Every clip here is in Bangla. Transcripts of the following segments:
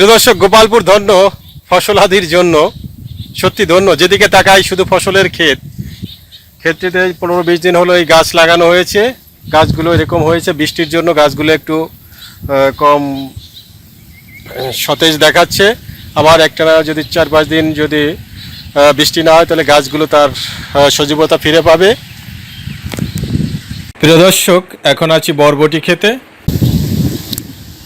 প্রিয় দর্শক, গোপালপুর ধন্য ফসলাদির জন্য। সত্যি ধন্য, যেদিকে তাকাই শুধু ফসলের ক্ষেত। ক্ষেতটিতে পনেরো বিশ দিন হলো এই গাছ লাগানো হয়েছে। গাছগুলো এরকম হয়েছে, বৃষ্টির জন্য গাছগুলো একটু কম সতেজ দেখাচ্ছে। আবার একটানা যদি চার পাঁচ দিন যদি বৃষ্টি না হয়, তাহলে গাছগুলো তার সজীবতা ফিরে পাবে। প্রিয় দর্শক, এখন আছি বরবটি খেতে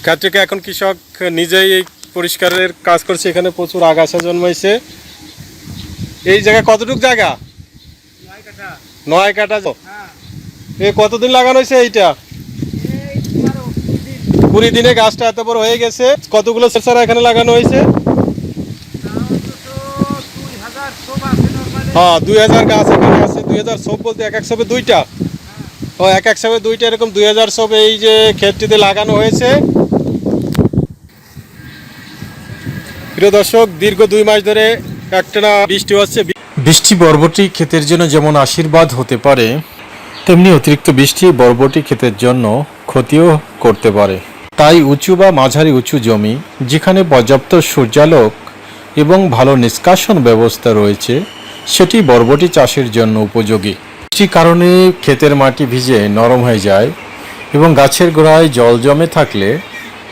ক্ষেত্রকে এখন কৃষক নিজেই এই পরিষ্কারের কাজ করছে, এখানে প্রচুর আগাছা জন্মাইছে। এই জায়গায় কতটুক জায়গা? নয় কাটা এ কতদিন লাগানো হয়েছে এইটা? কুড়ি দিনে গাছটা এত বড় হয়ে গেছে। কতগুলো সেসারা এখানে লাগানো হয়েছে? হ্যাঁ দুই হাজার গাছ এখানে আছে, দুই হাজার সব বলতে এক এক সবে দুইটা। ও, এক এক সবে দুইটা, এরকম দুই হাজার সব এই যে ক্ষেতটিতে লাগানো হয়েছে। প্রিয় দর্শক, দীর্ঘ দুই মাস ধরে একটানা বৃষ্টি হচ্ছে। বৃষ্টি বরবটি ক্ষেতের জন্য যেমন আশীর্বাদ হতে পারে, তেমনি অতিরিক্ত বৃষ্টি বরবটি ক্ষেতের জন্য ক্ষতিও করতে পারে। তাই উঁচু বা মাঝারি উঁচু জমি, যেখানে পর্যাপ্ত সূর্যালোক এবং ভালো নিষ্কাশন ব্যবস্থা রয়েছে, সেটি বরবটি চাষের জন্য উপযোগী। বৃষ্টির কারণে ক্ষেতের মাটি ভিজে নরম হয়ে যায় এবং গাছের গোড়ায় জল জমে থাকলে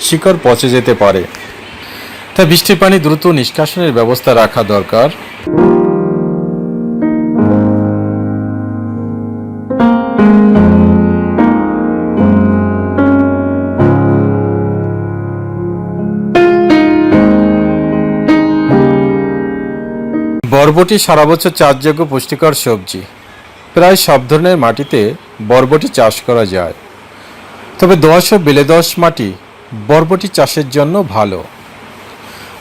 শিকড় পচে যেতে পারে। তাই বৃষ্টির পানি দ্রুত নিষ্কাশনের ব্যবস্থা রাখা দরকার। বরবটি সারা বছর চাষযোগ্য পুষ্টিকর সবজি। প্রায় সব ধরনের মাটিতে বরবটি চাষ করা যায়। তবে দোআঁশ ও বেলেদোআঁশ মাটি বরবটি চাষের জন্য ভালো।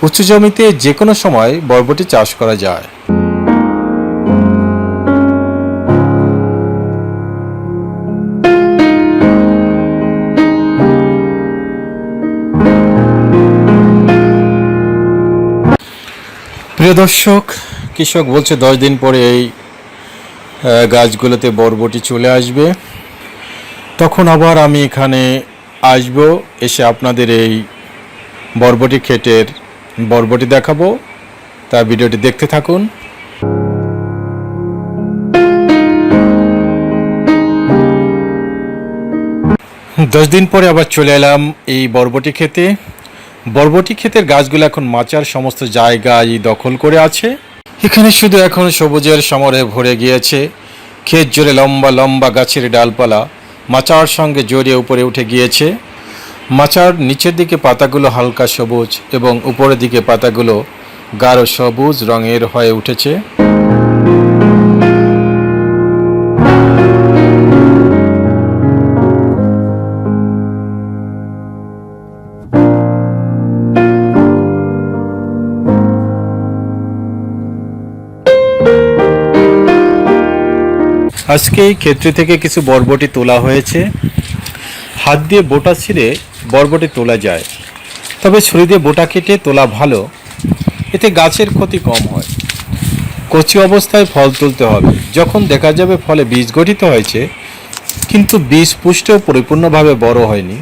উঁচু জমিতে যে কোনো সময় বরবটি চাষ করা যায়। প্রিয় দর্শক, কৃষক বলছে দশ দিন পরে এই গাছগুলোতে বরবটি চলে আসবে। তখন আবার আমি এখানে আসব, এসে আপনাদের এই বরবটি ক্ষেতের বরবটি দেখাবো, তা ভিডিওটি দেখতে থাকুন। দশ দিন পরে আবার চলে এলাম এই বরবটি খেতে। বরবটি ক্ষেতের গাছগুলো এখন মাচার সমস্ত জায়গায় দখল করে আছে। এখানে শুধু এখন সবুজের সমরে ভরে গিয়েছে। ক্ষেত জুড়ে লম্বা লম্বা গাছের ডালপালা মাচার সঙ্গে জড়িয়ে উপরে উঠে গিয়েছে। মাচার নিচের দিকে পাতাগুলো হালকা সবুজ এবং উপরের দিকে পাতাগুলো গাঢ় সবুজ রঙের হয়ে উঠেছে। আজকে এই ক্ষেত্রে থেকে কিছু বরবটি তোলা হয়েছে। হাত দিয়ে বোটা ছিঁড়ে বরবটি তোলা যায়। তবে দিয়ে বোটা কেটে তোলা ভালো, এতে গাছের ক্ষতি কম হয়। কচি অবস্থায় ফল তুলতে হবে। যখন দেখা যাবে ফলে বীজ গঠিত হয়েছে, কিন্তু বীজ পুষ্টেও পরিপূর্ণভাবে বড় হয়নি।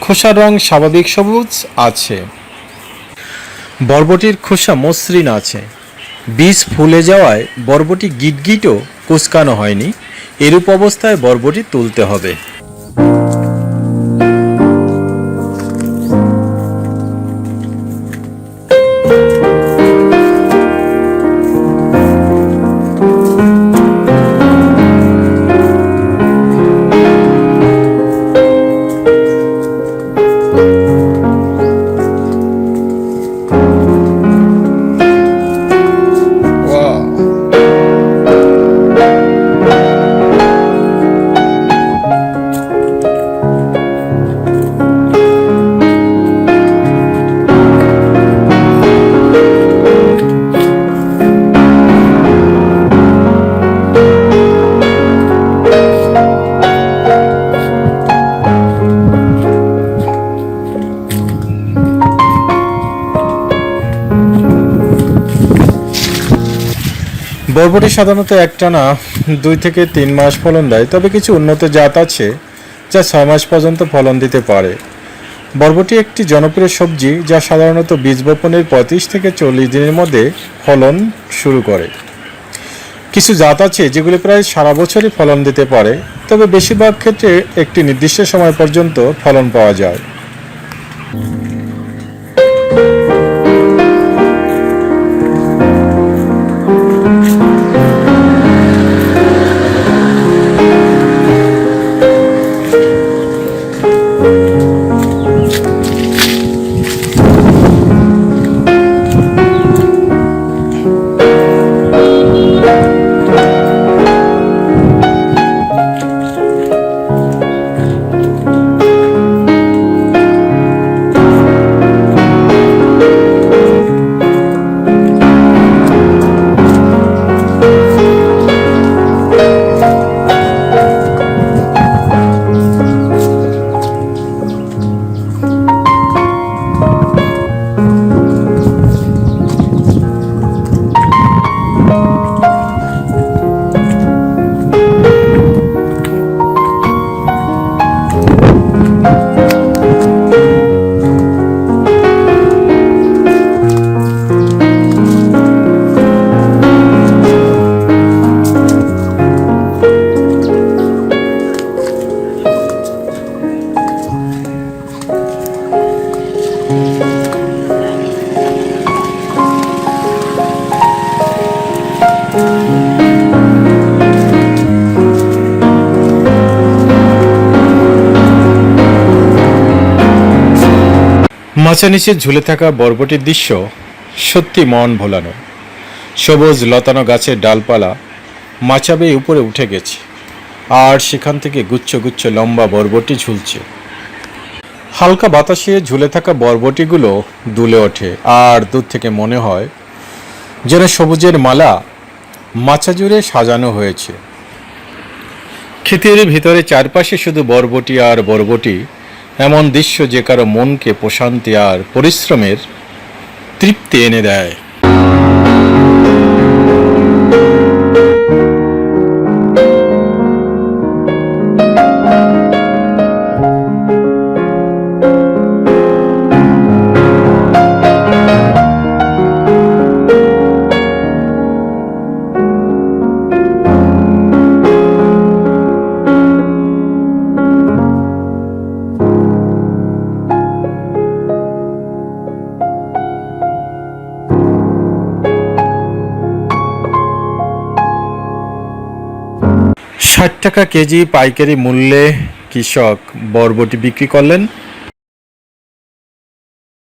খোসার রং স্বাভাবিক সবুজ আছে। বরবটির খোসা মসৃণ আছে। বীজ ফুলে যাওয়ায় বরবটি গিটগিটও কুচকানো হয়নি। এরূপ অবস্থায় বরবটি তুলতে হবে। বরবটি সাধারণত একটানা দুই থেকে তিন মাস ফলন দেয়, তবে কিছু উন্নত জাত আছে যা ছয় মাস পর্যন্ত ফলন দিতে পারে। বরবটি একটি জনপ্রিয় সবজি যা সাধারণত বীজ বপনের পঁয়ত্রিশ থেকে চল্লিশ দিনের মধ্যে ফলন শুরু করে। কিছু জাত আছে যেগুলি প্রায় সারা বছরই ফলন দিতে পারে, তবে বেশিরভাগ ক্ষেত্রে একটি নির্দিষ্ট সময় পর্যন্ত ফলন পাওয়া যায়। মাছের নিচে ঝুলে থাকা বরবটির দৃশ্য সত্যি মন ভোলানো। সবুজ লতানো গাছের ডালপালা মাচা বেয়ে উপরে উঠে গেছে, আর সেখান থেকে গুচ্ছ গুচ্ছ লম্বা বরবটি ঝুলছে। হালকা বাতাসে ঝুলে থাকা বরবটিগুলো দুলে ওঠে, আর দূর থেকে মনে হয় যেন সবুজের মালা মাচা জুড়ে সাজানো হয়েছে। ক্ষেতের ভিতরে চারপাশে শুধু বরবটি আর বরবটি এমন দৃশ্য যে কারও মনকে প্রশান্তি আর পরিশ্রমের তৃপ্তি এনে দেয়। ষাট টাকা কেজি পাইকারি মূল্যে কৃষক বরবটি বিক্রি করলেন।